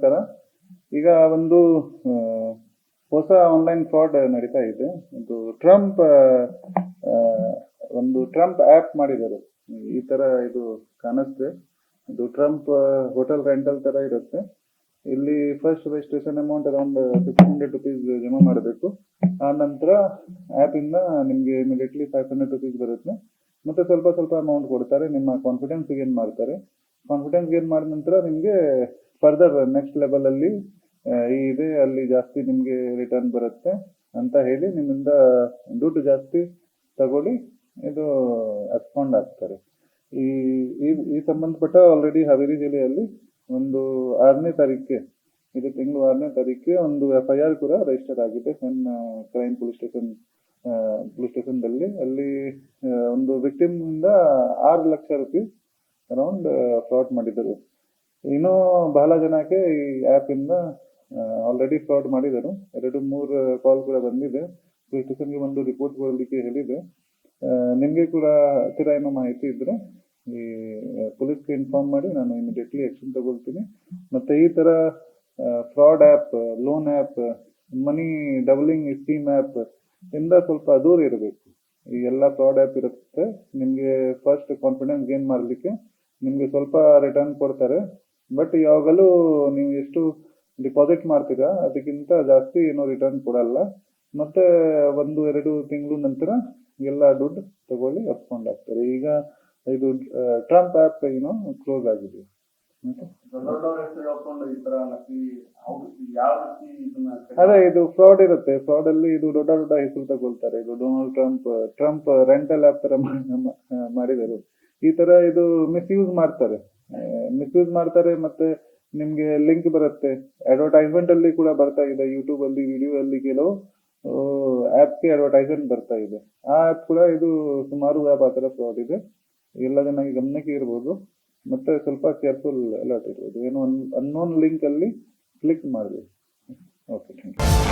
ನಮಸ್ಕಾರ ಈಗ ಒಂದು ಹೊಸ ಆನ್ಲೈನ್ ಫ್ರಾಡ್ ನಡೀತಾ ಇದೆ. ಇದು ಟ್ರಂಪ್ ಒಂದು ಟ್ರಂಪ್ ಆ್ಯಪ್ ಮಾಡಿದ್ದಾರೆ. ಈ ತರ ಇದು ಕಾಣಿಸ್ತೆ. ಇದು ಟ್ರಂಪ್ ಹೋಟೆಲ್ ರೆಂಟಲ್ ತರ ಇರುತ್ತೆ. ಇಲ್ಲಿ first registration amount around fifty hundred rupees ಜಮಾ ಮಾಡಬೇಕು. ಆ ನಂತರ ಆ್ಯಪಿಂದ ನಿಮಗೆ ಇಮಿಡಿಯೇಟ್ಲಿ ಫೈವ್ ಹಂಡ್ರೆಡ್ ರುಪೀಸ್ ಬರುತ್ತೆ. ಮತ್ತೆ ಸ್ವಲ್ಪ ಸ್ವಲ್ಪ ಅಮೌಂಟ್ ಕೊಡ್ತಾರೆ. ನಿಮ್ಮ ಕಾನ್ಫಿಡೆನ್ಸ್ ಗೇನ್ ಮಾಡ್ತಾರೆ. ಕಾನ್ಫಿಡೆನ್ಸ್ ಗೇನ್ ಮಾಡಿದ ನಂತರ ನಿಮಗೆ ಫರ್ದರ್ ನೆಕ್ಸ್ಟ್ ಲೆವೆಲ್ ಅಲ್ಲಿ ಈ ಇದೆ ಅಲ್ಲಿ ಜಾಸ್ತಿ ನಿಮಗೆ ರಿಟರ್ನ್ ಬರುತ್ತೆ ಅಂತ ಹೇಳಿ ನಿಮ್ಮಿಂದ ದುಡ್ಡು ಜಾಸ್ತಿ ತಗೊಳ್ಳಿ ಇದು ಎಕ್ಸ್ಪಾಂಡ್ ಆಗ್ತಾರೆ. ಈ ಈ- ಸಂಬಂಧಪಟ್ಟ ಆಲ್ರೆಡಿ ಹಾವೇರಿ ಜಿಲ್ಲೆಯಲ್ಲಿ ಒಂದು ಆರನೇ ತಾರೀಕಿಗೆ ಇದು ತಿಂಗಳು ಆರನೇ ತಾರೀಕಿಗೆ ಒಂದು ಎಫ್ ಐ ಆರ್ ಕೂಡ ರಿಜಿಸ್ಟರ್ ಆಗಿದೆ CEN crime police station police ಸ್ಟೇಷನ್ದಲ್ಲಿ ಅಲ್ಲಿ ಆ, ಒಂದು ವಿಕ್ಟಿಮ್ ಇಂದ ಆರು ಲಕ್ಷ ರೂಪಾಯಿ ಅರೌಂಡ್ ಫ್ರಾಡ್ ಮಾಡಿದರು. ಇನ್ನೂ ಬಹಳ ಜನಕ್ಕೆ ಈ ಆ್ಯಪಿಂದ ಆಲ್ರೆಡಿ ಫ್ರಾಡ್ ಮಾಡಿದರು. ಎರಡು, ಮೂರು ಕಾಲ್ ಕೂಡ ಬಂದಿದೆ. ಪೊಲೀಸ್ ಸ್ಟೇಷನ್ಗೆ ಒಂದು ರಿಪೋರ್ಟ್ ಕೊಡಲಿಕ್ಕೆ ಹೇಳಿದೆ. ನಿಮಗೆ ಕೂಡ ಹತ್ತಿರ ಏನೋ ಮಾಹಿತಿ ಇದ್ದರೆ ಈ ಪೊಲೀಸ್ಗೆ ಇನ್ಫಾರ್ಮ್ ಮಾಡಿ ನಾನು ಇಮಿಡಿಯೇಟ್ಲಿ ಆಕ್ಷನ್ ತಗೊಳ್ತೀನಿ. ಮತ್ತೆ ಈ ತರ fraud app loan app money doubling scheme app ಇಂದ ಸ್ವಲ್ಪ ದೂರ ಇರಬೇಕು. ಈ ಎಲ್ಲ ಫ್ರಾಡ್ ಆ್ಯಪ್ ಇರುತ್ತೆ. ನಿಮಗೆ ಫಸ್ಟ್ ಕಾನ್ಫಿಡೆನ್ಸ್ ಗೇನ್ ಮಾಡಲಿಕ್ಕೆ ನಿಮಗೆ ಸ್ವಲ್ಪ ರಿಟರ್ನ್ ಕೊಡ್ತಾರೆ. ಬಟ್ ಯಾವಾಗಲೂ ನೀವು ಎಷ್ಟು ಡಿಪಾಸಿಟ್ ಮಾಡ್ತೀರಾ, ಅದಕ್ಕಿಂತ ಜಾಸ್ತಿ ಏನೂ ರಿಟರ್ನ್ ಕೊಡಲ್ಲ. ಮತ್ತೆ ಒಂದು, ಎರಡು ತಿಂಗಳು ನಂತರ ಎಲ್ಲ ದುಡ್ಡು ತಗೊಳ್ಳಿ ಅಪ್ಕೊಂಡ್ ಆಗ್ತಾರೆ ಈಗ ಇದು ಟ್ರಂಪ್ ಆ್ಯಪ್ ಏನೋ ಕ್ಲೋಸ್ ಆಗಿದೆ. ಅದೇ, ಇದು ಫ್ರಾಡ್ ಇರುತ್ತೆ. ಫ್ರಾಡ್ ಅಲ್ಲಿ ಇದು ದೊಡ್ಡ ದೊಡ್ಡ ಹೆಸರು ತಗೊಳ್ತಾರೆ. ಇದು Donald Trump Trump rental app ತರ ಮಾಡಿದರು. ಈ ತರ ಇದು ಮಿಸ್ಯೂಸ್ ಮಾಡ್ತಾರೆ. ಮಿಸ್ಯೂಸ್ ಮಾಡ್ತಾರೆ ಮತ್ತೆ ನಿಮ್ಗೆ ಲಿಂಕ್ ಬರುತ್ತೆ. ಅಡ್ವರ್ಟೈಸ್ಮೆಂಟ್ ಅಲ್ಲಿ ಕೂಡ ಬರ್ತಾ ಇದೆ ಯೂಟ್ಯೂಬ್ ಅಲ್ಲಿ ವಿಡಿಯೋ ಅಲ್ಲಿ ಕೆಲವು ಆ್ಯಪ್ಗೆ ಅಡ್ವರ್ಟೈಸ್ಮೆಂಟ್ ಬರ್ತಾ ಇದೆ. ಆ ಆ್ಯಪ್ ಕೂಡ ಇದು ಸುಮಾರು ಆ್ಯಪ್ ಆ ಥರ ಫ್ರಾಡ್ ಇದೆ. ಎಲ್ಲ ಜನಕ್ಕೆ ಗಮನಕ್ಕೆ ಇರ್ಬೋದು. ಮತ್ತೆ ಸ್ವಲ್ಪ ಕೇರ್ಫುಲ್ ಅಲರ್ಟ್ ಇರ್ಬೋದು. ಏನೋ ಅನ್ನೋನ್ ಲಿಂಕ್ ಅಲ್ಲಿ ಕ್ಲಿಕ್ ಮಾಡಬೇಕು. Okay thank you